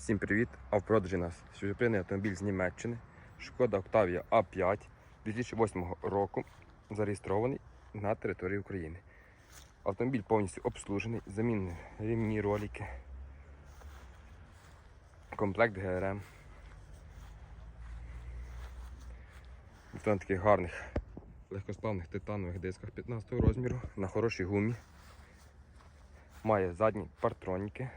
Всім привіт! А в продажі нас свіжопринний автомобіль з Німеччини. Шкода Octavia A5 2008 року. Зареєстрований на території України. Автомобіль повністю обслужений, замінені рівні ролики, комплект ГРМ. На таких гарних легкосплавних титанових дисках 15 розміру на хорошій гумі. Має задні партроніки.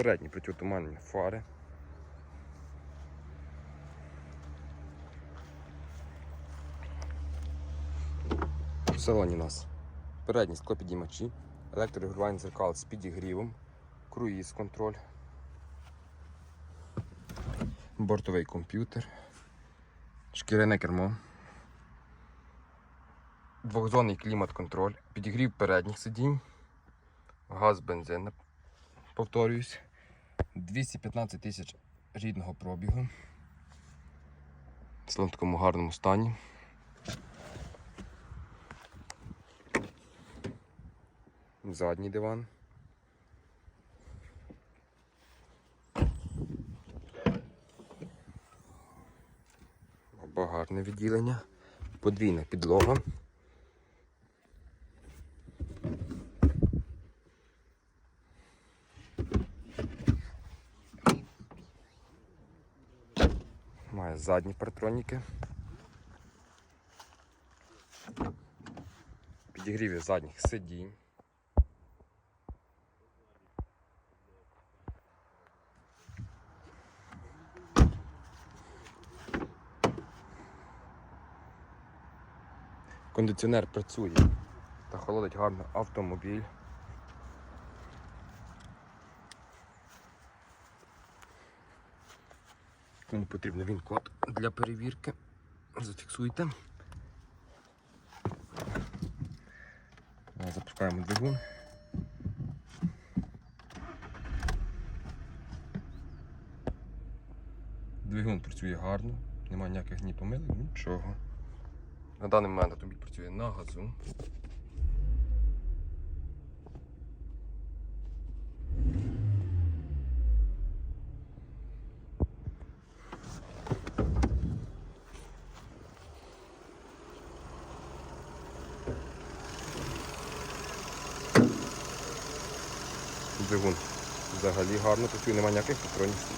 Передні протитуманні фари. В салоні у нас передні склопідіймачі, електрорегулювання дзеркал з підігрівом, круїз контроль, бортовий комп'ютер, шкіряне кермо, двохзонний клімат-контроль, підігрів передніх сидінь, газ, бензин, повторююсь, 215 тисяч рідного пробігу. В такому гарному стані. Задній диван. Багарне відділення, подвійна підлога. Має задні партроніки. Підігріві задніх сидінь. Кондиціонер працює та холодить гарно автомобіль. Кому потрібен він код для перевірки. Зафіксуйте. Запускаємо двигун. Двигун працює гарно, немає ніяких ні помилок, нічого. На даний момент автомобіль працює на газу. Двигун взагалі гарно працює, немає ніяких патронів.